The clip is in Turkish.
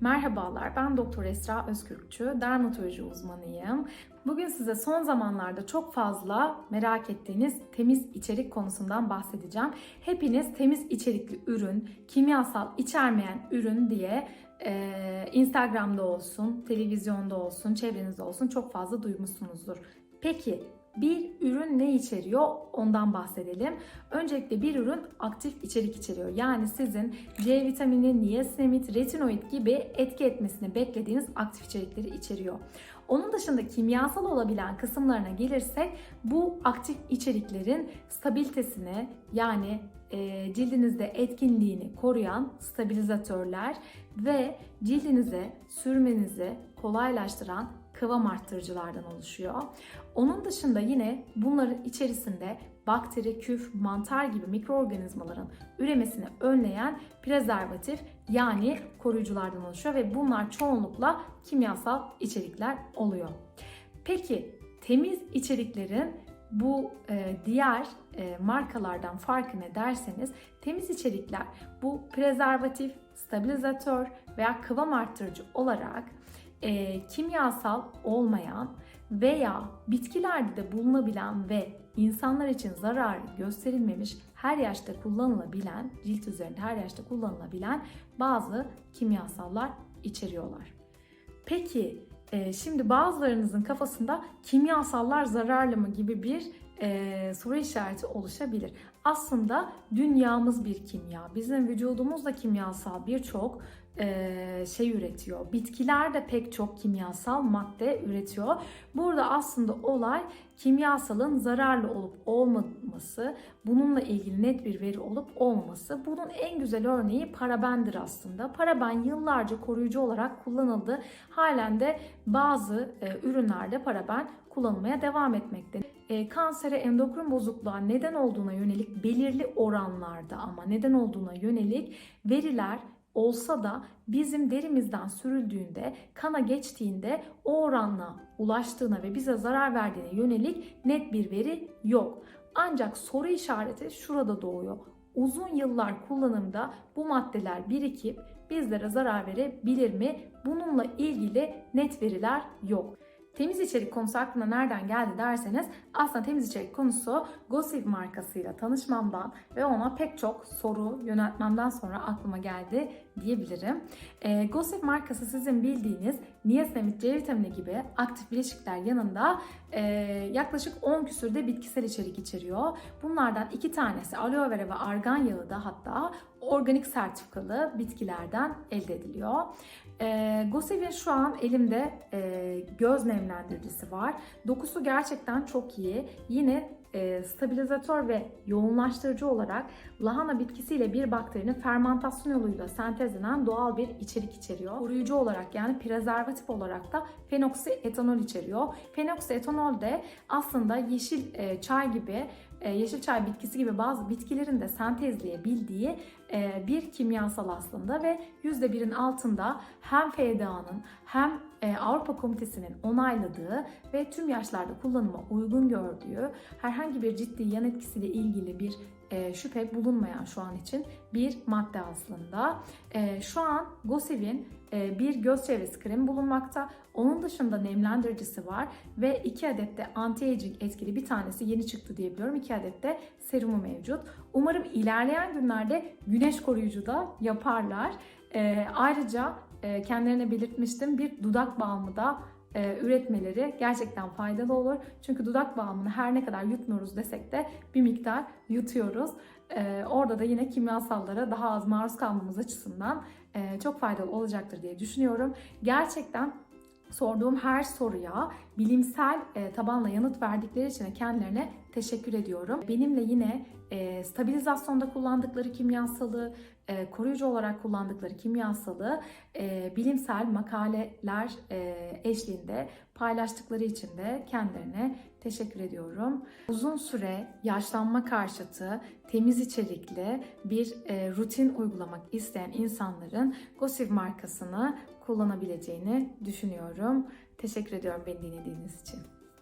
Merhabalar, ben Doktor Esra Özkürkçü, dermatoloji uzmanıyım. Bugün size son zamanlarda çok fazla merak ettiğiniz temiz içerik konusundan bahsedeceğim. Hepiniz temiz içerikli ürün, kimyasal içermeyen ürün diye e, Instagram'da olsun, televizyonda olsun, çevrenizde olsun çok fazla duymuşsunuzdur. Peki bir ürün ne içeriyor ondan bahsedelim. Öncelikle bir ürün aktif içerik içeriyor. Yani sizin C vitamini, niasinamid, retinoid gibi etki etmesini beklediğiniz aktif içerikleri içeriyor. Onun dışında kimyasal olabilen kısımlarına gelirsek bu aktif içeriklerin stabilitesini yani e, cildinizde etkinliğini koruyan stabilizatörler ve cildinize sürmenizi kolaylaştıran kıvam arttırıcılardan oluşuyor. Onun dışında yine bunların içerisinde bakteri, küf, mantar gibi mikroorganizmaların üremesini önleyen prezervatif yani koruyuculardan oluşuyor ve bunlar çoğunlukla kimyasal içerikler oluyor. Peki temiz içeriklerin bu e, diğer e, markalardan farkı ne derseniz temiz içerikler bu prezervatif, stabilizatör veya kıvam arttırıcı olarak e, kimyasal olmayan veya bitkilerde de bulunabilen ve insanlar için zararı gösterilmemiş her yaşta kullanılabilen, cilt üzerinde her yaşta kullanılabilen bazı kimyasallar içeriyorlar. Peki e, şimdi bazılarınızın kafasında kimyasallar zararlı mı gibi bir e, soru işareti oluşabilir. Aslında dünyamız bir kimya. Bizim vücudumuz da kimyasal birçok şey üretiyor. Bitkiler de pek çok kimyasal madde üretiyor. Burada aslında olay kimyasalın zararlı olup olmaması, bununla ilgili net bir veri olup olmaması. Bunun en güzel örneği parabendir aslında. Paraben yıllarca koruyucu olarak kullanıldı. Halen de bazı ürünlerde paraben kullanılmaya devam etmekte. E, kansere, endokrin bozukluğa neden olduğuna yönelik belirli oranlarda ama neden olduğuna yönelik veriler olsa da bizim derimizden sürüldüğünde, kana geçtiğinde o oranla ulaştığına ve bize zarar verdiğine yönelik net bir veri yok. Ancak soru işareti şurada doğuyor. Uzun yıllar kullanımda bu maddeler birikip bizlere zarar verebilir mi? Bununla ilgili net veriler yok. Temiz içerik konusu aklına nereden geldi derseniz aslında temiz içerik konusu Gossip markasıyla tanışmamdan ve ona pek çok soru yöneltmemden sonra aklıma geldi diyebilirim. E, Gossip markası sizin bildiğiniz niasinamid, C vitamini gibi aktif bileşikler yanında e, yaklaşık 10 küsürde bitkisel içerik içeriyor. Bunlardan iki tanesi aloe vera ve argan yağı da hatta organik sertifikalı bitkilerden elde ediliyor. E, Gosevin şu an elimde e, göz nemlendiricisi var. Dokusu gerçekten çok iyi. Yine e, stabilizatör ve yoğunlaştırıcı olarak lahana bitkisiyle bir bakterinin fermentasyon yoluyla sentezlenen doğal bir içerik içeriyor. Koruyucu olarak yani prezervatif olarak da fenoksietanol içeriyor. Fenoksietanol de aslında yeşil e, çay gibi e, yeşil çay bitkisi gibi bazı bitkilerin de sentezleyebildiği e, bir kimyasal aslında ve %1'in altında hem FDA'nın hem e, Avrupa Komitesi'nin onayladığı ve tüm yaşlarda kullanıma uygun gördüğü herhangi bir ciddi yan etkisiyle ilgili bir şüphe bulunmayan şu an için bir madde aslında. Şu an Gosevin bir göz çevresi kremi bulunmakta. Onun dışında nemlendiricisi var ve 2 adet de anti-aging etkili bir tanesi yeni çıktı diyebiliyorum. 2 adet de serumu mevcut. Umarım ilerleyen günlerde güneş koruyucu da yaparlar. Ayrıca kendilerine belirtmiştim bir dudak balmı da üretmeleri gerçekten faydalı olur. Çünkü dudak balmını her ne kadar yutmuyoruz desek de bir miktar yutuyoruz. orada da yine kimyasallara daha az maruz kalmamız açısından çok faydalı olacaktır diye düşünüyorum. Gerçekten sorduğum her soruya bilimsel e, tabanla yanıt verdikleri için kendilerine teşekkür ediyorum. Benimle yine e, stabilizasyonda kullandıkları kimyasalı, e, koruyucu olarak kullandıkları kimyasalı e, bilimsel makaleler e, eşliğinde paylaştıkları için de kendilerine teşekkür ediyorum. Uzun süre yaşlanma karşıtı, temiz içerikli bir e, rutin uygulamak isteyen insanların Gossip markasını kullanabileceğini düşünüyorum. Teşekkür ediyorum beni dinlediğiniz için.